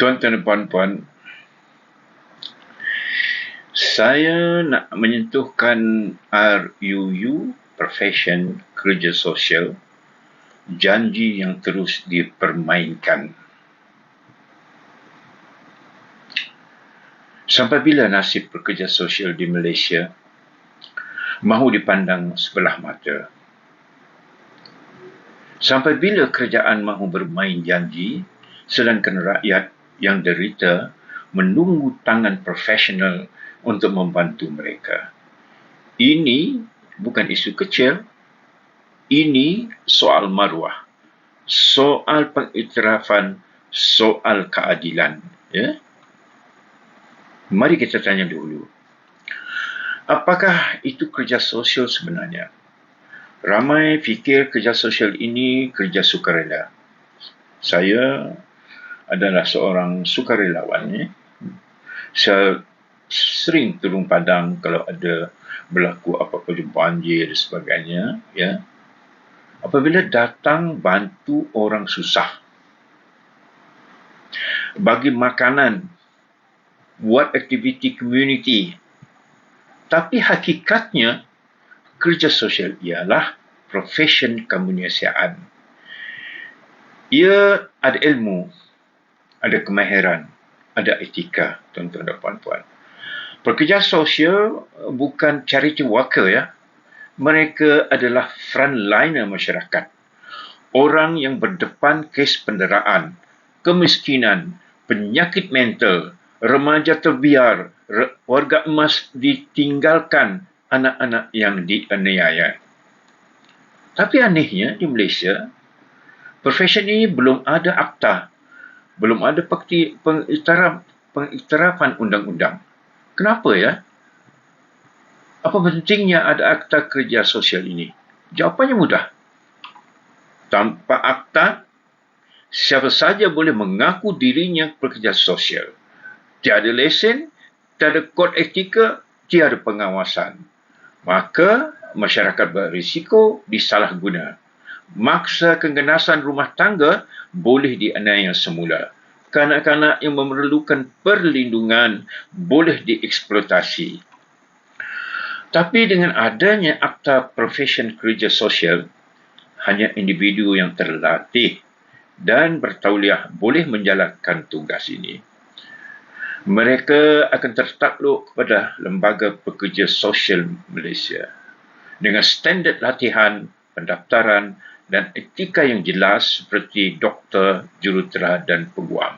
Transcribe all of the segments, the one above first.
Tuan-tuan dan puan-puan, saya nak menyentuhkan RUU, Profession Kerja Sosial, janji yang terus dipermainkan. Sampai bila nasib pekerja sosial di Malaysia mahu dipandang sebelah mata? Sampai bila kerajaan mahu bermain janji sedangkan rakyat yang derita menunggu tangan profesional untuk membantu mereka? Ini bukan isu kecil. Ini soal maruah. Soal pengiktirafan, soal keadilan. Ya? Mari kita tanya dulu. Apakah itu kerja sosial sebenarnya? Ramai fikir kerja sosial ini kerja sukarela. Saya adalah seorang sukarelawan. Ya. Saya sering turun padang kalau ada berlaku apa-apa banjir dan sebagainya. Ya. Apabila datang bantu orang susah. Bagi makanan buat aktiviti community. Tapi hakikatnya, kerja sosial ialah profession kemanusiaan. Ia ada ilmu, ada kemahiran, ada etika, tuan-tuan dan puan-puan. Pekerja sosial bukan charity worker ya. Mereka adalah frontliner masyarakat. Orang yang berdepan kes penderaan, kemiskinan, penyakit mental, remaja terbiar, warga emas ditinggalkan anak-anak yang dianiaya. Tapi anehnya di Malaysia, profesi ini belum ada akta, belum ada pengiktiraf, pengiktirafan undang-undang. Kenapa ya? Apa pentingnya ada akta kerja sosial ini? Jawapannya mudah. Tanpa akta, siapa saja boleh mengaku dirinya pekerja sosial tiada lesen, tiada kod etika, tiada pengawasan. Maka masyarakat berisiko disalahguna. Maksa keganasan rumah tangga boleh dianiaya semula. Kanak-kanak yang memerlukan perlindungan boleh dieksploitasi. Tapi dengan adanya akta profesion kerja sosial, hanya individu yang terlatih dan bertauliah boleh menjalankan tugas ini mereka akan tertakluk kepada Lembaga Pekerja Sosial Malaysia dengan standard latihan, pendaftaran dan etika yang jelas seperti doktor, jurutera dan peguam.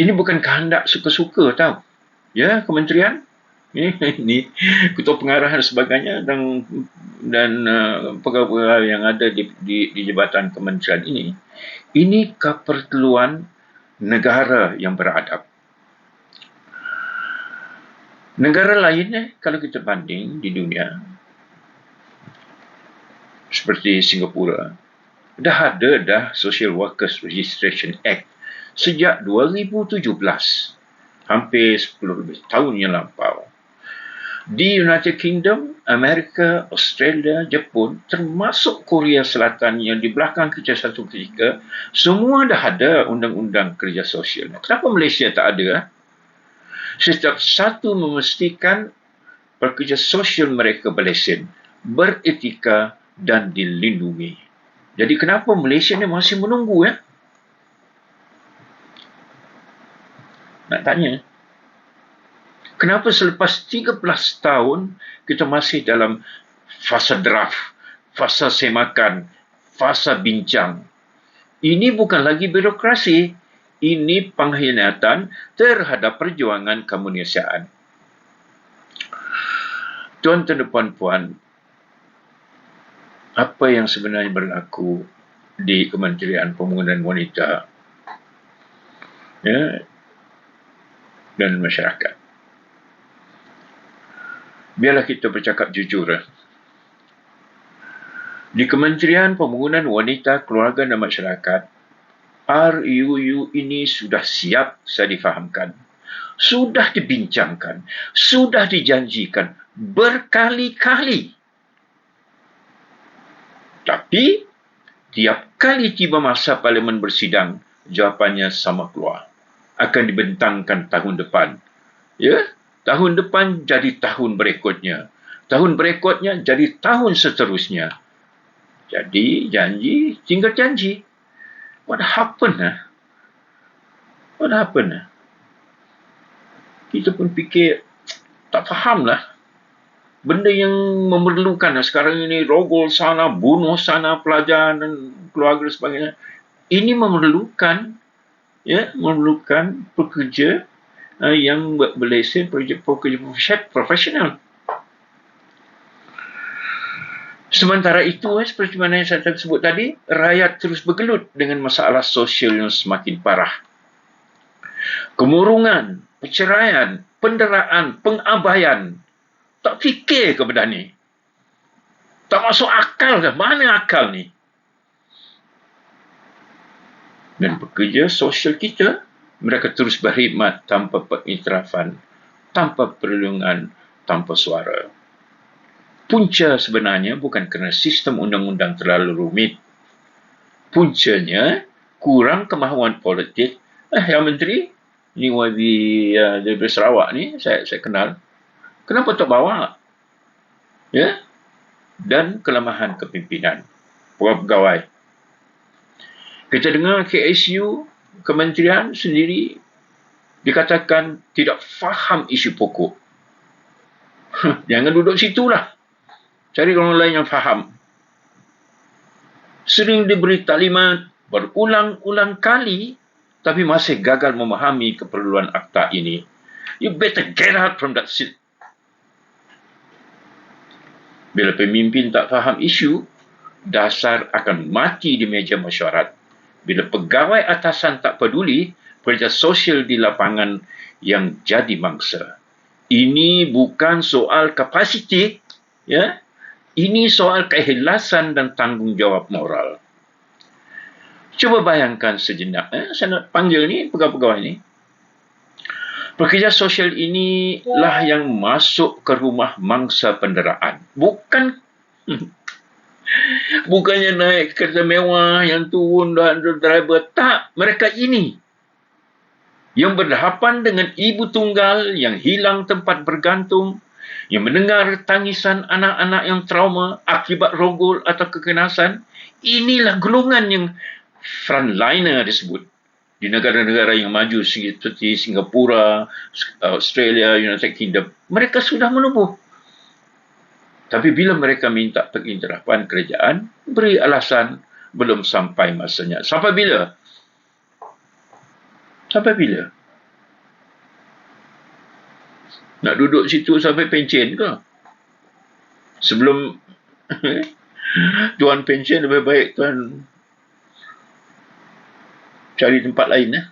Ini bukan kehendak suka-suka tau. Ya, kementerian ini, ketua pengarah dan sebagainya dan dan uh, pegawai-pegawai yang ada di, di, di jabatan kementerian ini ini keperluan negara yang beradab. Negara lain, kalau kita banding di dunia, seperti Singapura, dah ada dah Social Workers Registration Act sejak 2017, hampir 10 lebih tahun yang lampau. Di United Kingdom, Amerika, Australia, Jepun, termasuk Korea Selatan yang di belakang kerja satu ketika, semua dah ada undang-undang kerja sosial. Kenapa Malaysia tak ada? Eh? Setiap satu memastikan pekerja sosial mereka berlesen, beretika dan dilindungi. Jadi kenapa Malaysia ni masih menunggu ya? Nak tanya. Kenapa selepas 13 tahun kita masih dalam fasa draft, fasa semakan, fasa bincang. Ini bukan lagi birokrasi, ini pengkhianatan terhadap perjuangan kemanusiaan. Tuan-tuan dan puan-puan, apa yang sebenarnya berlaku di Kementerian Pembangunan Wanita ya, dan masyarakat? biarlah kita bercakap jujur. Eh. Di Kementerian Pembangunan Wanita, Keluarga dan Masyarakat, RUU ini sudah siap saya difahamkan. Sudah dibincangkan. Sudah dijanjikan berkali-kali. Tapi, tiap kali tiba masa Parlimen bersidang, jawapannya sama keluar. Akan dibentangkan tahun depan. Ya, tahun depan jadi tahun berikutnya. Tahun berikutnya jadi tahun seterusnya. Jadi janji tinggal janji. What happened? Eh? What happened? Eh? Kita pun fikir tak faham lah. Benda yang memerlukan sekarang ini rogol sana, bunuh sana pelajar dan keluarga sebagainya. Ini memerlukan ya memerlukan pekerja uh, yang berlesen pekerja, pekerja profesional. Sementara itu, eh, seperti mana yang saya sebut tadi, rakyat terus bergelut dengan masalah sosial yang semakin parah. Kemurungan, perceraian, penderaan, pengabaian, tak fikir ke benda ni? Tak masuk akal ke? Mana akal ni? Dan pekerja sosial kita, mereka terus berkhidmat tanpa pengiktirafan, tanpa perlindungan, tanpa suara. Punca sebenarnya bukan kerana sistem undang-undang terlalu rumit. Puncanya kurang kemahuan politik. Eh, Yang Menteri, ini YB uh, dari Sarawak ni, saya, saya kenal. Kenapa tak bawa? Ya? Dan kelemahan kepimpinan. Pegawai kita dengar KSU kementerian sendiri dikatakan tidak faham isu pokok. Jangan duduk situ lah. Cari orang lain yang faham. Sering diberi talimat berulang-ulang kali tapi masih gagal memahami keperluan akta ini. You better get out from that seat. Bila pemimpin tak faham isu, dasar akan mati di meja mesyuarat bila pegawai atasan tak peduli kerja sosial di lapangan yang jadi mangsa. Ini bukan soal kapasiti, ya. Ini soal keikhlasan dan tanggungjawab moral. Cuba bayangkan sejenak, eh? saya nak panggil ni pegawai-pegawai ni. Pekerja sosial inilah yang masuk ke rumah mangsa penderaan. Bukan Bukannya naik kereta mewah yang turun dan driver. Tak, mereka ini. Yang berhadapan dengan ibu tunggal yang hilang tempat bergantung. Yang mendengar tangisan anak-anak yang trauma akibat rogol atau kekerasan. Inilah golongan yang frontliner disebut. Di negara-negara yang maju seperti Singapura, Australia, United Kingdom. Mereka sudah menubuh tapi bila mereka minta penginterapan kerajaan, beri alasan belum sampai masanya. Sampai bila? Sampai bila? Nak duduk situ sampai pencen ke? Sebelum tuan pencen lebih baik tuan cari tempat lain. Eh?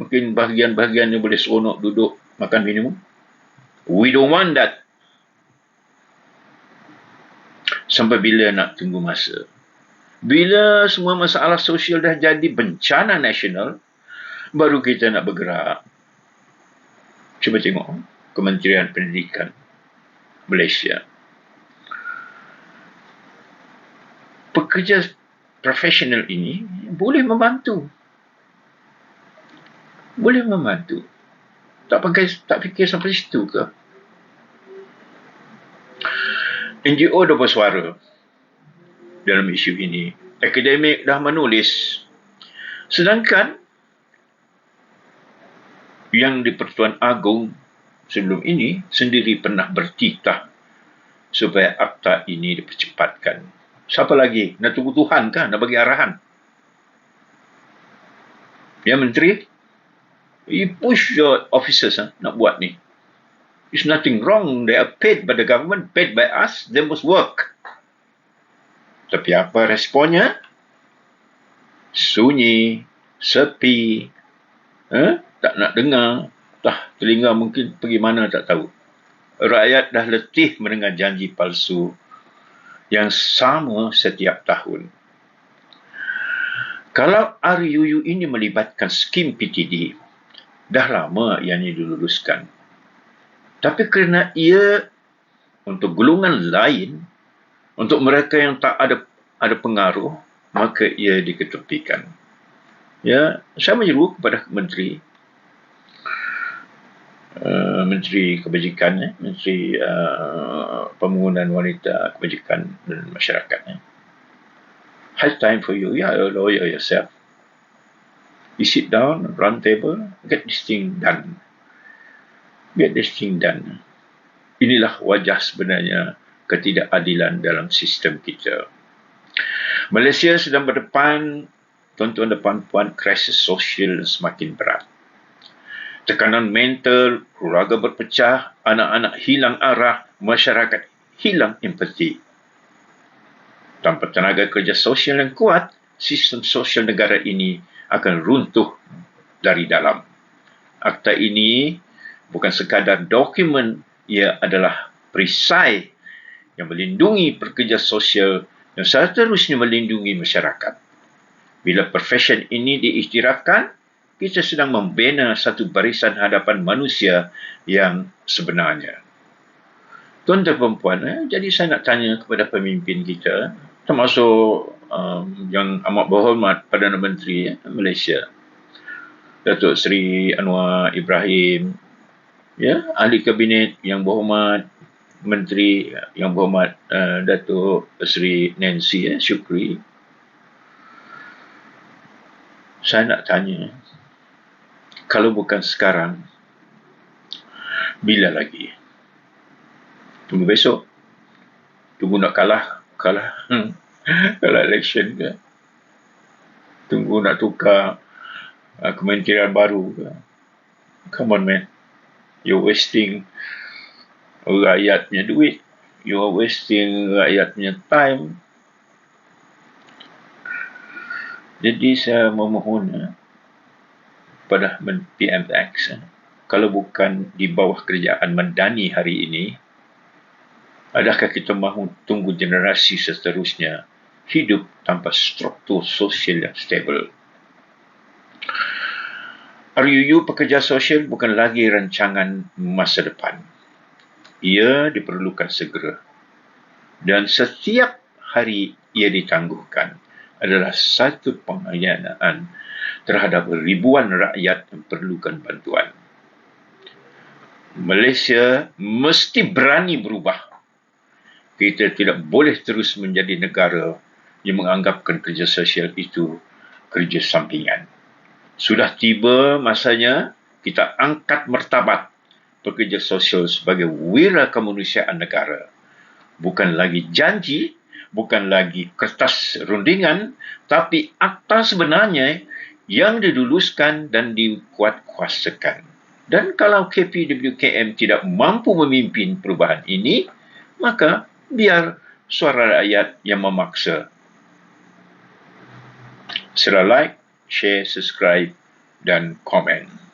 Mungkin bahagian-bahagian yang boleh seronok duduk makan minum. We don't want that. sampai bila nak tunggu masa. Bila semua masalah sosial dah jadi bencana nasional, baru kita nak bergerak. Cuba tengok Kementerian Pendidikan Malaysia. Pekerja profesional ini boleh membantu. Boleh membantu. Tak pakai tak fikir sampai situ ke? NGO dah bersuara dalam isu ini. Akademik dah menulis. Sedangkan yang di Pertuan Agong sebelum ini sendiri pernah bertitah supaya akta ini dipercepatkan. Siapa lagi? Nak tunggu Tuhan kan? Nak bagi arahan? Ya Menteri? You push your officers ha, nak buat ni. There's nothing wrong. They are paid by the government, paid by us. They must work. Tapi apa responnya? Sunyi, sepi, eh? tak nak dengar. Tah, telinga mungkin pergi mana tak tahu. Rakyat dah letih mendengar janji palsu yang sama setiap tahun. Kalau RUU ini melibatkan skim PTD, dah lama ini diluluskan. Tapi kerana ia untuk golongan lain, untuk mereka yang tak ada ada pengaruh, maka ia diketepikan. Ya, saya menyeru kepada menteri uh, menteri kebajikan eh, menteri uh, pembangunan wanita kebajikan dan masyarakat eh. High time for you, yeah, lawyer yourself. You sit down, round table, get this thing done. Get this thing done. Inilah wajah sebenarnya ketidakadilan dalam sistem kita. Malaysia sedang berdepan tuan-tuan dan puan-puan krisis sosial semakin berat. Tekanan mental, keluarga berpecah, anak-anak hilang arah, masyarakat hilang empati. Tanpa tenaga kerja sosial yang kuat, sistem sosial negara ini akan runtuh dari dalam. Akta ini bukan sekadar dokumen, ia adalah perisai yang melindungi pekerja sosial yang seterusnya melindungi masyarakat. Bila profesion ini diiktirafkan, kita sedang membina satu barisan hadapan manusia yang sebenarnya. Tuan dan perempuan, eh, jadi saya nak tanya kepada pemimpin kita, termasuk um, yang amat berhormat Perdana Menteri eh, Malaysia, Datuk Seri Anwar Ibrahim, ya, ahli kabinet yang berhormat, Menteri yang berhormat uh, Datuk Seri Nancy eh, Syukri, saya nak tanya, kalau bukan sekarang, bila lagi? Tunggu besok. Tunggu nak kalah. Kalah. kalah election ke? Tunggu nak tukar uh, kementerian baru ke? Come on man. You're wasting rakyat punya duit. You're wasting rakyat punya time. Jadi saya memohon eh, pada PMX eh, kalau bukan di bawah kerjaan Mendani hari ini adakah kita mahu tunggu generasi seterusnya hidup tanpa struktur sosial yang stabil RUU pekerja sosial bukan lagi rancangan masa depan ia diperlukan segera dan setiap hari ia ditangguhkan adalah satu pengkhianatan terhadap ribuan rakyat yang perlukan bantuan. Malaysia mesti berani berubah. Kita tidak boleh terus menjadi negara yang menganggapkan kerja sosial itu kerja sampingan. Sudah tiba masanya kita angkat martabat pekerja sosial sebagai wira kemanusiaan negara. Bukan lagi janji, bukan lagi kertas rundingan tapi akta sebenarnya yang diluluskan dan dikuatkuasakan. Dan kalau KPWKM tidak mampu memimpin perubahan ini, maka biar suara rakyat yang memaksa. Sila like, share, subscribe dan komen.